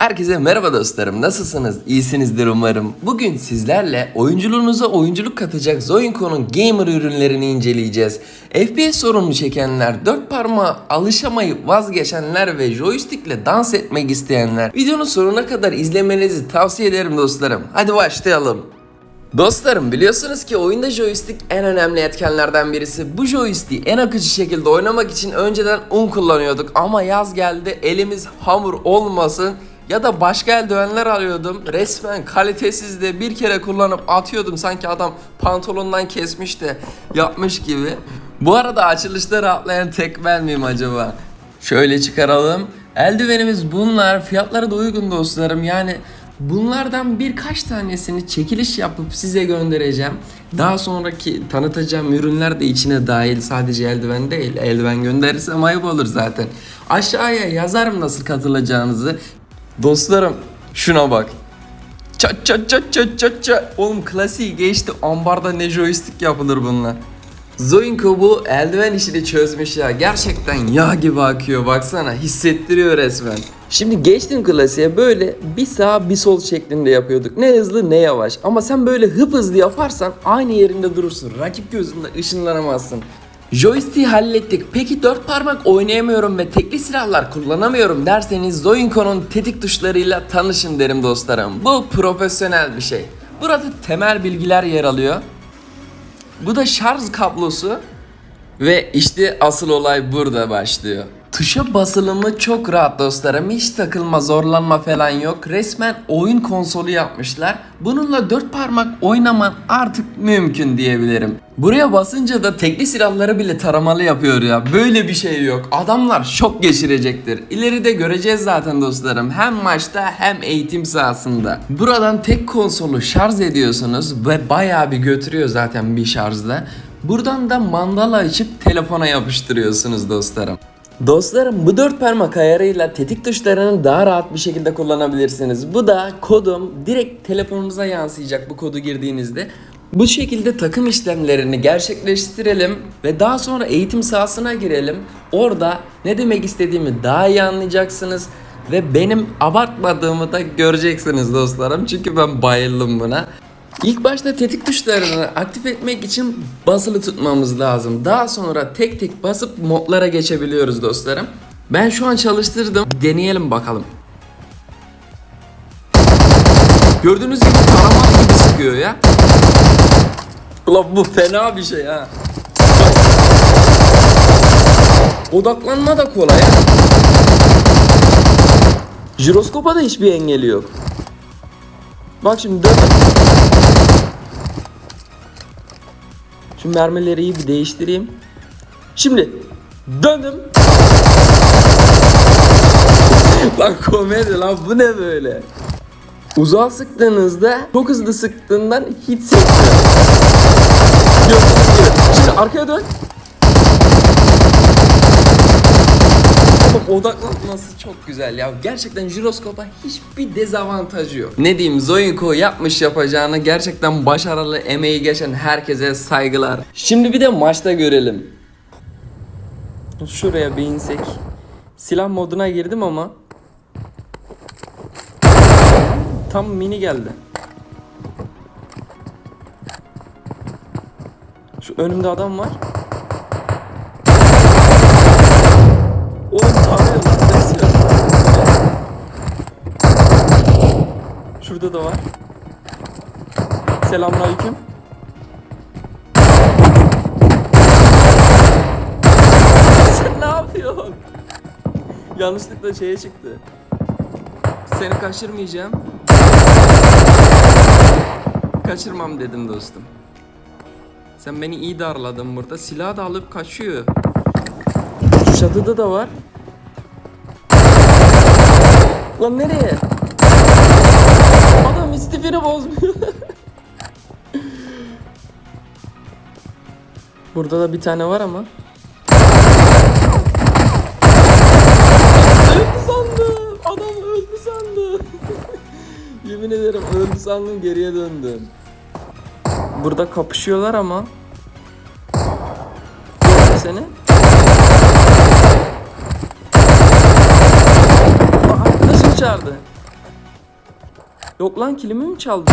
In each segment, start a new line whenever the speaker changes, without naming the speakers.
Herkese merhaba dostlarım. Nasılsınız? İyisinizdir umarım. Bugün sizlerle oyunculuğunuza oyunculuk katacak Zoinco'nun gamer ürünlerini inceleyeceğiz. FPS sorunu çekenler, dört parmağa alışamayıp vazgeçenler ve joystickle dans etmek isteyenler videonun sonuna kadar izlemenizi tavsiye ederim dostlarım. Hadi başlayalım. Dostlarım biliyorsunuz ki oyunda joystick en önemli etkenlerden birisi. Bu joystick'i en akıcı şekilde oynamak için önceden un kullanıyorduk ama yaz geldi elimiz hamur olmasın ya da başka eldivenler alıyordum. Resmen kalitesiz de bir kere kullanıp atıyordum sanki adam pantolondan kesmiş de yapmış gibi. Bu arada açılışta rahatlayan tek ben miyim acaba? Şöyle çıkaralım. Eldivenimiz bunlar. Fiyatları da uygun dostlarım. Yani bunlardan birkaç tanesini çekiliş yapıp size göndereceğim. Daha sonraki tanıtacağım ürünler de içine dahil. Sadece eldiven değil. Eldiven gönderirsem ayıp olur zaten. Aşağıya yazarım nasıl katılacağınızı. Dostlarım şuna bak. Çat çat çat çat çat çat. Oğlum klasiği geçti. Ambarda ne joystick yapılır bununla. Zoinko bu eldiven işini çözmüş ya. Gerçekten yağ gibi akıyor baksana. Hissettiriyor resmen. Şimdi geçtin klasiğe böyle bir sağ bir sol şeklinde yapıyorduk. Ne hızlı ne yavaş. Ama sen böyle hıp hızlı yaparsan aynı yerinde durursun. Rakip gözünde ışınlanamazsın. Joystick'i hallettik. Peki dört parmak oynayamıyorum ve tekli silahlar kullanamıyorum derseniz Zoinco'nun tetik tuşlarıyla tanışın derim dostlarım. Bu profesyonel bir şey. Burada temel bilgiler yer alıyor. Bu da şarj kablosu ve işte asıl olay burada başlıyor. Tuşa basılımı çok rahat dostlarım. Hiç takılma, zorlanma falan yok. Resmen oyun konsolu yapmışlar. Bununla dört parmak oynaman artık mümkün diyebilirim. Buraya basınca da tekli silahları bile taramalı yapıyor ya. Böyle bir şey yok. Adamlar şok geçirecektir. İleride göreceğiz zaten dostlarım. Hem maçta hem eğitim sahasında. Buradan tek konsolu şarj ediyorsunuz ve bayağı bir götürüyor zaten bir şarjda. Buradan da mandala açıp telefona yapıştırıyorsunuz dostlarım. Dostlarım bu dört parmak ayarıyla tetik tuşlarını daha rahat bir şekilde kullanabilirsiniz. Bu da kodum direkt telefonunuza yansıyacak bu kodu girdiğinizde. Bu şekilde takım işlemlerini gerçekleştirelim ve daha sonra eğitim sahasına girelim. Orada ne demek istediğimi daha iyi anlayacaksınız ve benim abartmadığımı da göreceksiniz dostlarım. Çünkü ben bayıldım buna. İlk başta tetik tuşlarını aktif etmek için basılı tutmamız lazım. Daha sonra tek tek basıp modlara geçebiliyoruz dostlarım. Ben şu an çalıştırdım. Deneyelim bakalım. Gördüğünüz gibi taramak gibi sıkıyor ya. Ulan bu fena bir şey ha. Odaklanma da kolay ha. Jiroskopa da hiçbir engeli yok. Bak şimdi dön. Şu mermileri iyi bir değiştireyim. Şimdi döndüm. lan komedi lan bu ne böyle? Uzağa sıktığınızda çok hızlı sıktığından hiç sekmiyor. Gibi. Şimdi arkaya dön. Bak odaklanması çok güzel ya. Gerçekten jiroskopa hiçbir dezavantajı yok. Ne diyeyim Zoinko yapmış yapacağını gerçekten başarılı emeği geçen herkese saygılar. Şimdi bir de maçta görelim. Şuraya bir insek. Silah moduna girdim ama tam mini geldi. Önümde adam var. Oğlum yok. Şurada da var. Selamünaleyküm. Sen ne yapıyorsun? Yanlışlıkla şeye çıktı. Seni kaçırmayacağım. Kaçırmam dedim dostum. Sen beni iyi darladın burada. Silahı da alıp kaçıyor. Şu çatıda da var. Lan nereye? Adam istifini bozmuyor. Burada da bir tane var ama. öldü sandım. Adam öldü sandım. Yemin ederim öldü sandım geriye döndüm. Burada kapışıyorlar ama. Gördüm seni. Aa, Arkadaşım çağırdı. Yok lan kilimi mi çaldı?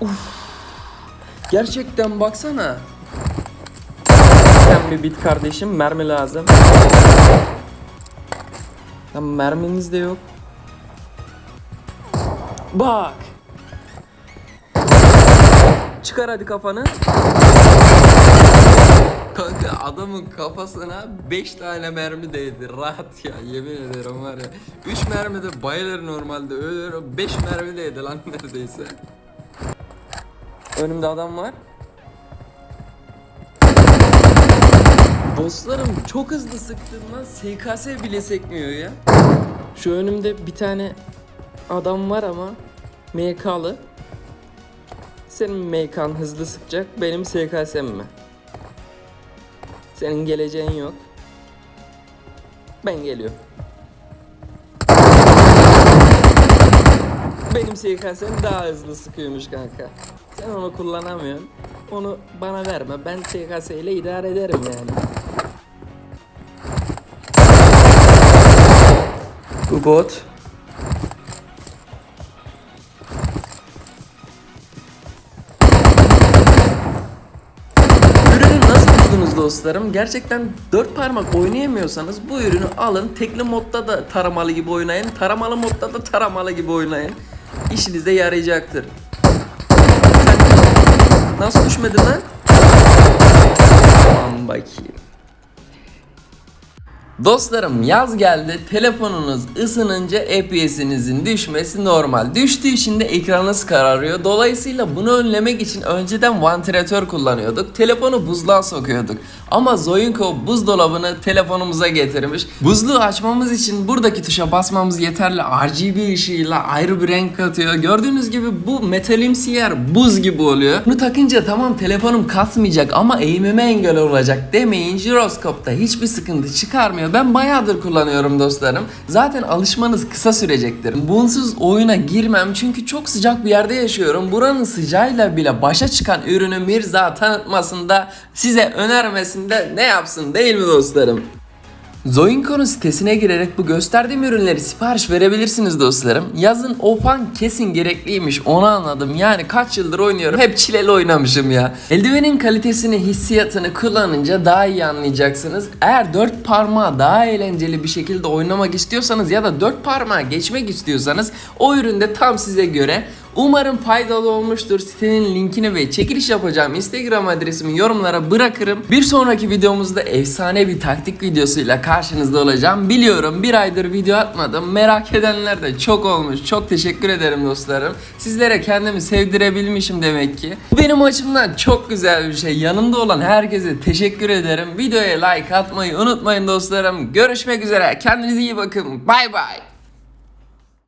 Uf. Gerçekten baksana. Sen bir bit kardeşim mermi lazım. Lan merminiz de yok. Bak. Çıkar hadi kafanı. Kanka adamın kafasına 5 tane mermi değdi. Rahat ya yemin ederim var ya. 3 mermi de bayılır normalde ölür. 5 mermi değdi lan neredeyse. Önümde adam var. Dostlarım çok hızlı sıktığımdan SKS bile sekmiyor ya. Şu önümde bir tane adam var ama MK'lı. Senin MK'n hızlı sıkacak, benim SKS'm mi? Senin geleceğin yok. Ben geliyorum. Benim SKS'm daha hızlı sıkıyormuş kanka. Sen onu kullanamıyorsun. Onu bana verme. Ben SKS ile idare ederim yani. Bu bot. Dostlarım? Gerçekten dört parmak oynayamıyorsanız bu ürünü alın. Tekli modda da taramalı gibi oynayın. Taramalı modda da taramalı gibi oynayın. İşinize yarayacaktır. Nasıl düşmedin lan? Tamam bakayım. Dostlarım yaz geldi. Telefonunuz ısınınca FPS'inizin düşmesi normal. Düştüğü için de ekranınız kararıyor. Dolayısıyla bunu önlemek için önceden vantilatör kullanıyorduk. Telefonu buzluğa sokuyorduk. Ama Zoinko buzdolabını telefonumuza getirmiş. Buzluğu açmamız için buradaki tuşa basmamız yeterli. RGB ışığıyla ayrı bir renk katıyor. Gördüğünüz gibi bu metalimsi yer buz gibi oluyor. Bunu takınca tamam telefonum kasmayacak ama eğimime engel olacak demeyin. Jiroskopta hiçbir sıkıntı çıkarmıyor. Ben bayağıdır kullanıyorum dostlarım. Zaten alışmanız kısa sürecektir. Bunsuz oyuna girmem çünkü çok sıcak bir yerde yaşıyorum. Buranın sıcağıyla bile başa çıkan ürünü Mirza tanıtmasında size önermesinde ne yapsın değil mi dostlarım? Zoinko'nun sitesine girerek bu gösterdiğim ürünleri sipariş verebilirsiniz dostlarım. Yazın o fan kesin gerekliymiş onu anladım. Yani kaç yıldır oynuyorum hep çileli oynamışım ya. Eldivenin kalitesini hissiyatını kullanınca daha iyi anlayacaksınız. Eğer dört parmağı daha eğlenceli bir şekilde oynamak istiyorsanız ya da dört parmağı geçmek istiyorsanız o ürün de tam size göre. Umarım faydalı olmuştur. Sitenin linkini ve çekiliş yapacağım Instagram adresimi yorumlara bırakırım. Bir sonraki videomuzda efsane bir taktik videosuyla karşınızda olacağım. Biliyorum bir aydır video atmadım. Merak edenler de çok olmuş. Çok teşekkür ederim dostlarım. Sizlere kendimi sevdirebilmişim demek ki. Bu benim açımdan çok güzel bir şey. Yanımda olan herkese teşekkür ederim. Videoya like atmayı unutmayın dostlarım. Görüşmek üzere. Kendinize iyi bakın. Bay bay.